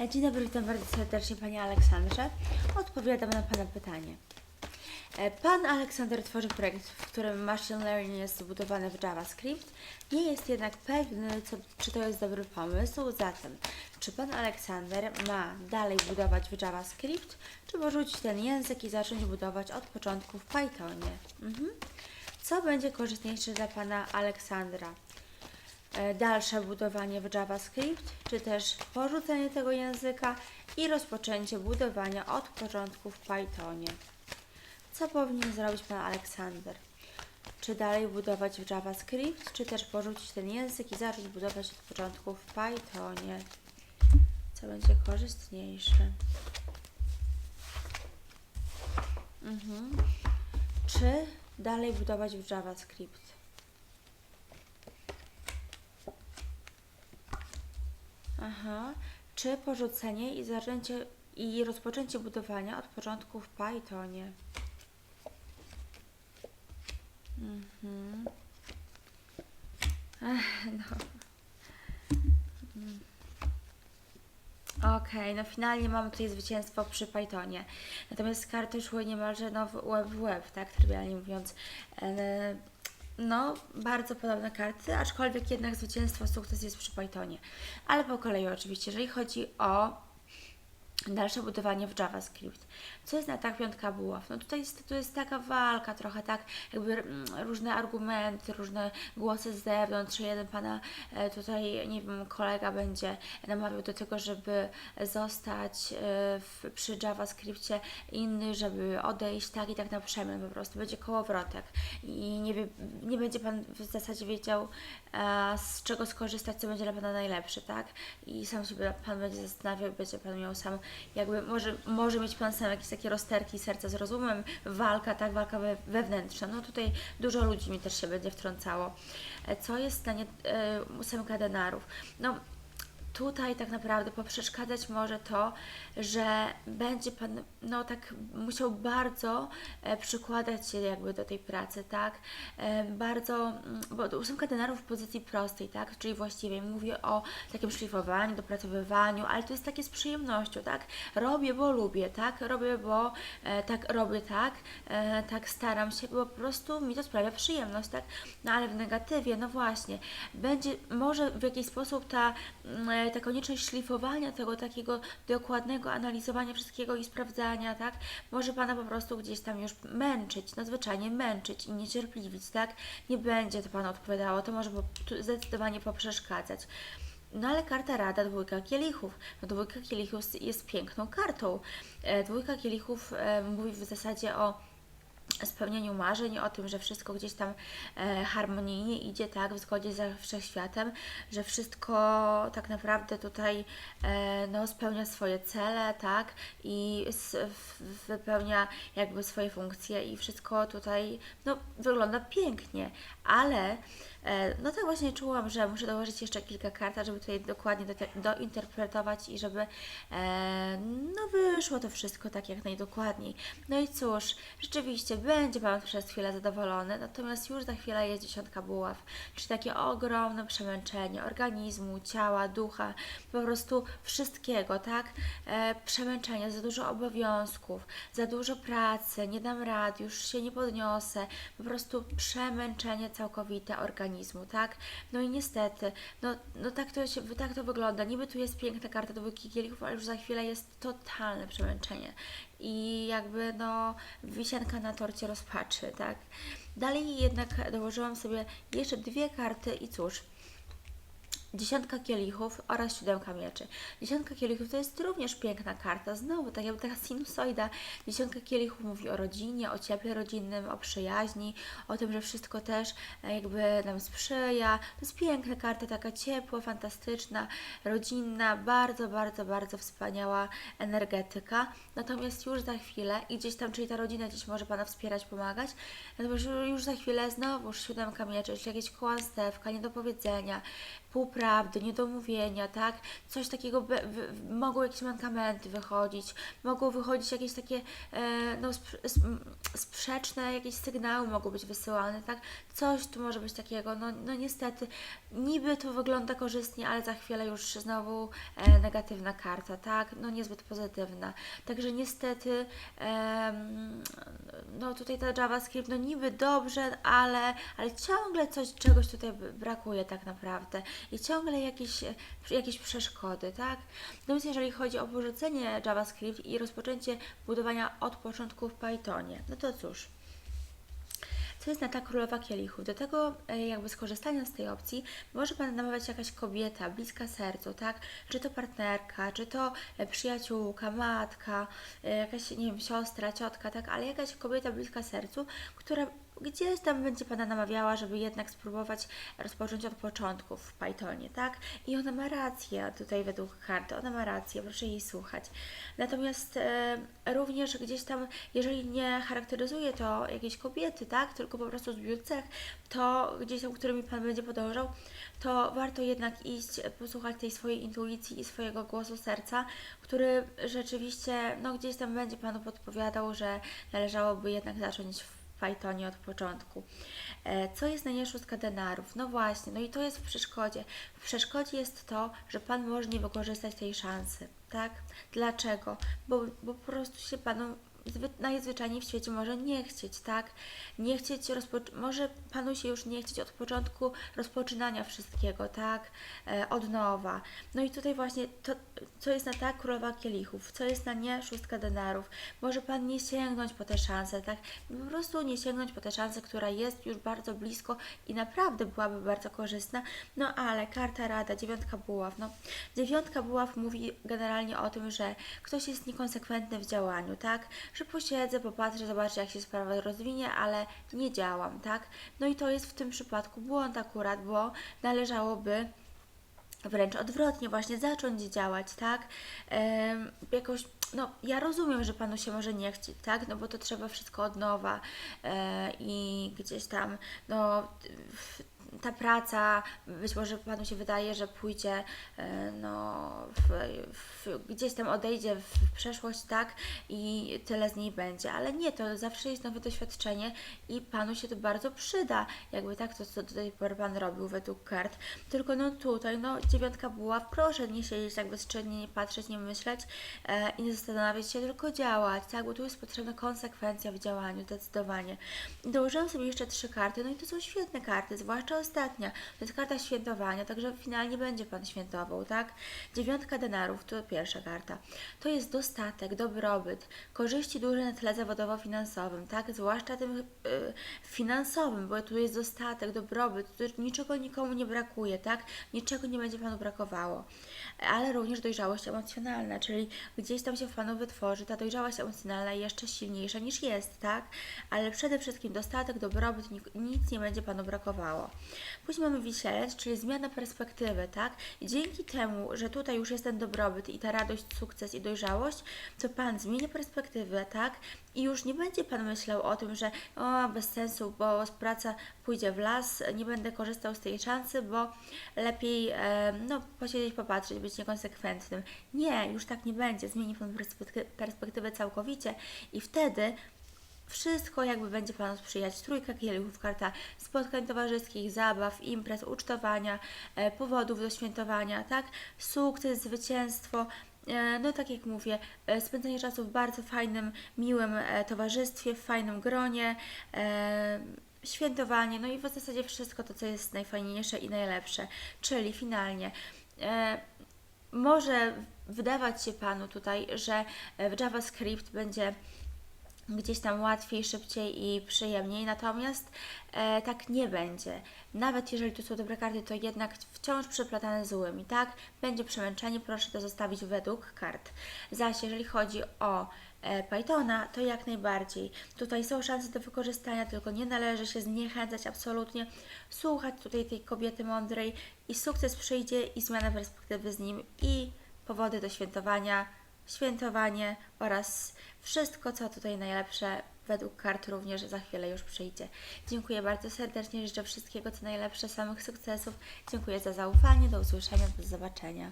E, Dzień dobry, witam bardzo serdecznie Panie Aleksandrze. Odpowiadam na Pana pytanie. E, Pan Aleksander tworzy projekt, w którym machine learning jest zbudowany w JavaScript. Nie jest jednak pewny, co, czy to jest dobry pomysł. Zatem, czy Pan Aleksander ma dalej budować w JavaScript, czy porzucić ten język i zacząć budować od początku w Pythonie? Mhm. Co będzie korzystniejsze dla Pana Aleksandra? E, dalsze budowanie w JavaScript, czy też porzucenie tego języka i rozpoczęcie budowania od początku w Pythonie. Co powinien zrobić Pan Aleksander? Czy dalej budować w JavaScript, czy też porzucić ten język i zacząć budować od początku w Pythonie? Co będzie korzystniejsze? Mhm. Czy dalej budować w JavaScript? Aha. Czy porzucenie i zaczęcie i rozpoczęcie budowania od początku w Pythonie? Mhm. Ech, no. Mm. Okej, no finalnie mamy tutaj zwycięstwo przy Pythonie. Natomiast karty szły niemalże no, w łeb w łeb, tak, trywialnie mówiąc. E, no, bardzo podobne karty, aczkolwiek jednak zwycięstwo, sukces jest przy Pythonie. Ale po kolei oczywiście, jeżeli chodzi o dalsze budowanie w JavaScript. Co jest na tak piątka buław? No tutaj jest, to jest taka walka trochę, tak, jakby mm, różne argumenty, różne głosy z zewnątrz. Jeden pana e, tutaj, nie wiem, kolega będzie namawiał do tego, żeby zostać e, w, przy JavaScriptie, inny, żeby odejść, tak i tak na przemian po prostu. Będzie kołowrotek i nie, wie, nie będzie pan w zasadzie wiedział, e, z czego skorzystać, co będzie dla pana najlepsze, tak? I sam się pan będzie zastanawiał, będzie pan miał sam, jakby może, może mieć pan sam jakieś takie rozterki serca z rozumem, walka, tak, walka we, wewnętrzna. No tutaj dużo ludzi mi też się będzie wtrącało. E, Co jest w stanie e, ósemka denarów? No tutaj tak naprawdę poprzeszkadzać może to, że będzie Pan no tak musiał bardzo e, przykładać się jakby do tej pracy, tak? E, bardzo, mm, bo ósemka denarów w pozycji prostej, tak? Czyli właściwie mówię o takim szlifowaniu, dopracowywaniu, ale to jest takie z przyjemnością, tak? Robię, bo lubię, tak? Robię, bo e, tak robię, tak? Tak staram się, bo po prostu mi to sprawia przyjemność, tak? No ale w negatywie, no właśnie, będzie może w jakiś sposób ta, mm, e, ta konieczność szlifowania tego takiego dokładnego analizowania wszystkiego i sprawdzania, tak? Może Pana po prostu gdzieś tam już męczyć, nadzwyczajnie męczyć i niecierpliwić, tak? Nie będzie to Panu odpowiadało, to może zdecydowanie poprzeszkadzać. No ale karta rada, dwójka kielichów. No dwójka kielichów jest piękną kartą. E, dwójka kielichów e, mówi w zasadzie o spełnieniu marzeń, o tym, że wszystko gdzieś tam e, harmonijnie idzie, tak, w zgodzie ze wszechświatem, że wszystko tak naprawdę tutaj e, no, spełnia swoje cele, tak, i wypełnia jakby swoje funkcje i wszystko tutaj, no, wygląda pięknie, ale e, no tak właśnie czułam, że muszę dołożyć jeszcze kilka kart, żeby tutaj dokładnie do, dointerpretować i żeby no wyszło to wszystko tak jak najdokładniej. No i cóż, rzeczywiście będzie Pan przez chwilę zadowolony, natomiast już za chwilę jest dziesiątka buław, czyli takie ogromne przemęczenie organizmu, ciała, ducha, po prostu wszystkiego, tak? E, przemęczenie, za dużo obowiązków, za dużo pracy, nie dam rad, już się nie podniosę, po prostu przemęczenie całkowite organizmu, tak? No i niestety, no, no tak, to się, tak to wygląda. Niby tu jest piękna karta dwójki kielichów, ale już za chwilę jest totalne przemęczenie i jakby no wisienka na torcie rozpaczy, tak? Dalej jednak dołożyłam sobie jeszcze dwie karty i cóż, Dziesiątka kielichów oraz siódemka mieczy. Dziesiątka kielichów to jest również piękna karta. Znowu, tak jakby taka sinusoida. Dziesiątka kielichów mówi o rodzinie, o cieple rodzinnym, o przyjaźni, o tym, że wszystko też e, jakby nam sprzyja. To jest piękna karta, taka ciepła, fantastyczna, rodzinna, bardzo, bardzo, bardzo wspaniała energetyka. Natomiast już za chwilę, i gdzieś tam, czyli ta rodzina gdzieś może Pana wspierać, pomagać, natomiast już za chwilę znowu siódemka mieczy, czyli jakieś kłamstewka, niedopowiedzenia, półprawdy, niedomówienia, tak? Coś takiego, be, wy, mogą jakieś mankamenty wychodzić, mogą wychodzić jakieś takie e, no, sprz- sp- sprzeczne jakieś sygnały mogą być wysyłane, tak? Coś tu może być takiego, no, no niestety, niby to wygląda korzystnie, ale za chwilę już znowu e, negatywna karta, tak? No niezbyt pozytywna. Także niestety, em, no tutaj ta JavaScript, no niby dobrze, ale, ale ciągle coś, czegoś tutaj brakuje tak naprawdę i ciągle jakieś, jakieś przeszkody, tak? Więc jeżeli chodzi o porzucenie JavaScript i rozpoczęcie budowania od początku w Pythonie, no to cóż, co jest na ta królowa kielichów. Do tego e, jakby skorzystania z tej opcji może Pan namawiać jakaś kobieta bliska sercu, tak? Czy to partnerka, czy to e, przyjaciółka, matka, e, jakaś, nie wiem, siostra, ciotka, tak? Ale jakaś kobieta bliska sercu, która gdzieś tam będzie Pana namawiała, żeby jednak spróbować rozpocząć od początku w Pythonie, tak? I ona ma rację tutaj według karty, ona ma rację, proszę jej słuchać. Natomiast e, również gdzieś tam, jeżeli nie charakteryzuje to jakiejś kobiety, tak? Tylko po prostu zbiór cech, to gdzieś tam, którymi Pan będzie podążał, to warto jednak iść, e, posłuchać tej swojej intuicji i swojego głosu serca, który rzeczywiście, no gdzieś tam będzie Panu podpowiadał, że należałoby jednak zacząć w Pythonie od początku. E, Co jest na nie szóstka denarów? No właśnie, no i to jest w przeszkodzie. W przeszkodzie jest to, że Pan może nie wykorzystać tej szansy, tak? Dlaczego? Bo, bo po prostu się Panu najzwyczajniej w świecie może nie chcieć, tak? Nie chcieć, rozpoc- może Panu się już nie chcieć od początku rozpoczynania wszystkiego, tak? E, od nowa. No i tutaj właśnie to, co jest na tak królowa kielichów, co jest na nie szóstka denarów. Może Pan nie sięgnąć po tę szansę, tak? Po prostu nie sięgnąć po tę szansę, która jest już bardzo blisko i naprawdę byłaby bardzo korzystna. No ale karta rada, dziewiątka buław. No, dziewiątka buław mówi generalnie o tym, że ktoś jest niekonsekwentny w działaniu, tak? Że posiedzę, popatrzę, zobaczę jak się sprawa rozwinie, ale nie działam, tak? No i to jest w tym przypadku błąd akurat, bo należałoby wręcz odwrotnie, właśnie zacząć działać, tak? Em, jakoś, no, ja rozumiem, że panu się może nie chcieć, tak? No bo to trzeba wszystko od nowa e, i gdzieś tam, no, w, ta praca, być może panu się wydaje, że pójdzie, e, no, w, w, gdzieś tam odejdzie w, przeszłość, tak? I tyle z niej będzie, ale nie, to zawsze jest nowe doświadczenie i panu się to bardzo przyda, jakby tak, to co do tej pory pan robił według kart. Tylko no tutaj, no dziewiątka była, proszę nie siedzieć tak bezczynnie, nie patrzeć, nie myśleć e, i nie zastanawiać się, tylko działać, tak, bo tu jest potrzebna konsekwencja w działaniu, zdecydowanie. Dołożyłam sobie jeszcze trzy karty, no i to są świetne karty, zwłaszcza ostatnia, to jest karta świętowania, także finalnie będzie Pan świętował, tak? Dziewiątka denarów, to pierwsza karta. To jest dostatek, dobrobyt, korzyści duże na tle zawodowo-finansowym, tak? Zwłaszcza tym y, finansowym, bo tu jest dostatek, dobrobyt, tu niczego nikomu nie brakuje, tak? Niczego nie będzie Panu brakowało. Ale również dojrzałość emocjonalna, czyli gdzieś tam się w Panu wytworzy ta dojrzałość emocjonalna jeszcze silniejsza niż jest, tak? Ale przede wszystkim dostatek, dobrobyt, nic nie będzie Panu brakowało. Później mamy wisielec, czyli zmiana perspektywy, tak? I dzięki temu, że tutaj już jest ten dobrobyt i ta radość, sukces i dojrzałość, to Pan zmienia perspektywę, tak? I już nie będzie Pan myślał o tym, że o, bez sensu, bo praca pójdzie w las, nie będę korzystał z tej szansy, bo lepiej e, no, posiedzieć, popatrzeć, być niekonsekwentnym. Nie, już tak nie będzie. Zmieni Pan perspekty- perspektywę całkowicie i wtedy wszystko jakby będzie Panu sprzyjać. Trójka kielichów, karta spotkań towarzyskich, zabaw, imprez, ucztowania, e, powodów do świętowania, tak? Sukces, zwycięstwo. E, No tak jak mówię, e, spędzenie czasu w bardzo fajnym, miłym towarzystwie, w fajnym gronie, świętowanie, no i w zasadzie wszystko to, co jest najfajniejsze i najlepsze. Czyli finalnie może wydawać się Panu tutaj, że w JavaScript będzie gdzieś tam łatwiej, szybciej i przyjemniej, natomiast e, tak nie będzie. Nawet jeżeli tu są dobre karty, to jednak wciąż przeplatane złymi, tak? Będzie przemęczenie, proszę to zostawić według kart. Zaś jeżeli chodzi o e, Pythona, to jak najbardziej. Tutaj są szanse do wykorzystania, tylko nie należy się zniechęcać absolutnie. Słuchać tutaj tej kobiety mądrej i sukces przyjdzie i zmiana perspektywy z nim i powody do świętowania, świętowanie oraz wszystko, co tutaj najlepsze według kart również za chwilę już przyjdzie. Dziękuję bardzo serdecznie, życzę wszystkiego co najlepsze, samych sukcesów. Dziękuję za zaufanie, do usłyszenia, do zobaczenia.